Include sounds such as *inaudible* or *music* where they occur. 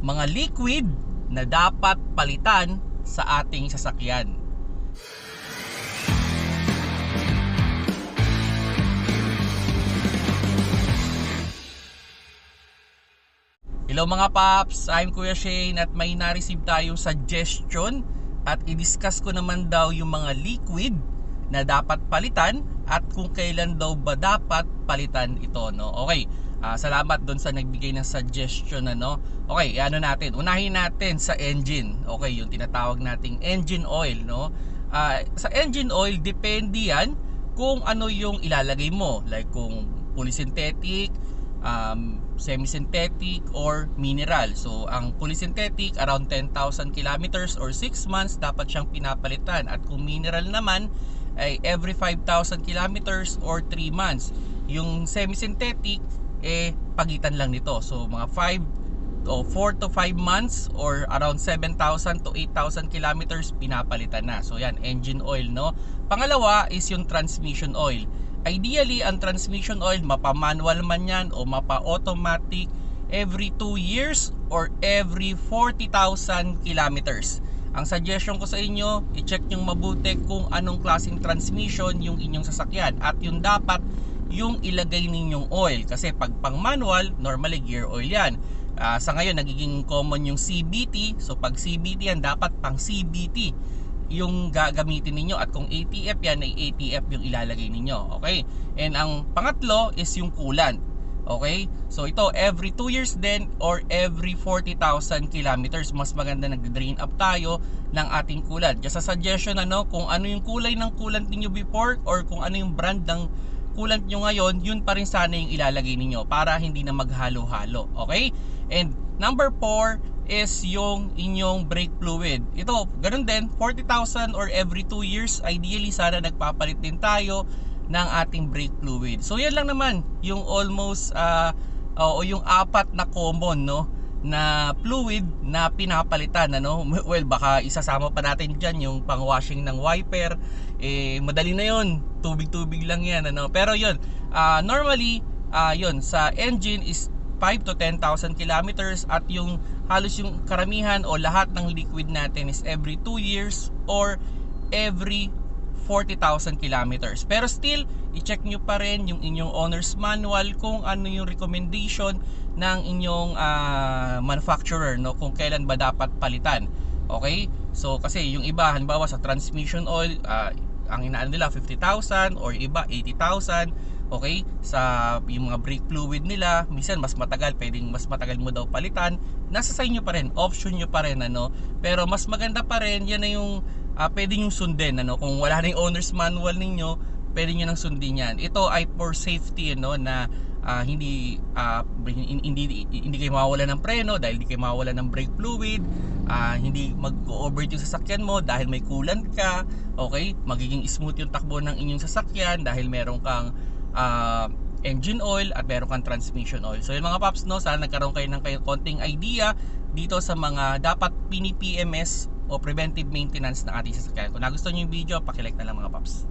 mga liquid na dapat palitan sa ating sasakyan. Hello mga paps, I'm Kuya Shane at may na-receive tayong suggestion at i-discuss ko naman daw yung mga liquid na dapat palitan at kung kailan daw ba dapat palitan ito no. Okay. Ah, salamat doon sa nagbigay ng suggestion ano. Okay, ano natin. Unahin natin sa engine. Okay, yung tinatawag nating engine oil no. Ah, sa engine oil depende yan kung ano yung ilalagay mo. Like kung polysynthetic, um, semi-synthetic or mineral. So, ang polysynthetic around 10,000 kilometers or 6 months dapat siyang pinapalitan. At kung mineral naman ay every 5,000 kilometers or 3 months. Yung semi-synthetic eh pagitan lang nito. So, mga 5 o 4 to 5 months or around 7,000 to 8,000 kilometers pinapalitan na. So yan, engine oil no. Pangalawa is yung transmission oil. Ideally, ang transmission oil mapa-manual man yan o mapa-automatic every 2 years or every 40,000 kilometers. Ang suggestion ko sa inyo, i-check nyo mabuti kung anong klaseng transmission yung inyong sasakyan at yung dapat yung ilagay ninyong oil. Kasi pag pang manual, normally gear oil yan. Ah, sa ngayon, nagiging common yung CBT. So pag CBT yan, dapat pang CBT yung gagamitin ninyo. At kung ATF yan ay ATF yung ilalagay ninyo. Okay? And ang pangatlo is yung coolant. Okay? So ito every 2 years din or every 40,000 kilometers mas maganda nag-drain up tayo ng ating coolant. Just a suggestion ano kung ano yung kulay ng coolant ninyo before or kung ano yung brand ng coolant nyo ngayon yun pa rin sana yung ilalagay ninyo para hindi na maghalo-halo okay and number 4 is yung inyong brake fluid. Ito, ganun din, 40,000 or every 2 years, ideally sana nagpapalit din tayo ng ating brake fluid. So yan lang naman, yung almost uh, o yung apat na common no na fluid na pinapalitan ano? *laughs* Well baka isasama pa natin diyan yung pang washing ng wiper. Eh madali na yon tubig-tubig lang yan ano? Pero yon uh, normally uh, yon sa engine is 5 to 10,000 kilometers at yung halos yung karamihan o lahat ng liquid natin is every 2 years or every 40,000 kilometers. Pero still, i-check nyo pa rin yung inyong owner's manual kung ano yung recommendation ng inyong uh, manufacturer no kung kailan ba dapat palitan. Okay? So kasi yung iba halimbawa sa transmission oil uh, ang inaan nila 50,000 or iba 80,000 okay sa yung mga brake fluid nila minsan mas matagal pwedeng mas matagal mo daw palitan nasa sa inyo pa rin option nyo pa rin ano pero mas maganda pa rin yan na yung uh, pwede nyo sundin ano? Kung wala na yung owner's manual ninyo pwede nyo nang sundin yan. Ito ay for safety ano na uh, hindi uh, hindi hindi kayo mawawala ng preno dahil hindi kayo mawawala ng brake fluid. Uh, hindi mag-overheat yung sasakyan mo dahil may coolant ka. Okay? Magiging smooth yung takbo ng inyong sasakyan dahil meron kang uh, engine oil at meron kang transmission oil. So yung mga paps no, sana nagkaroon kayo ng kayo konting idea dito sa mga dapat pini-PMS o preventive maintenance ng ating sasakyan. Kung nagustuhan niyo yung video, paki-like na lang mga paps.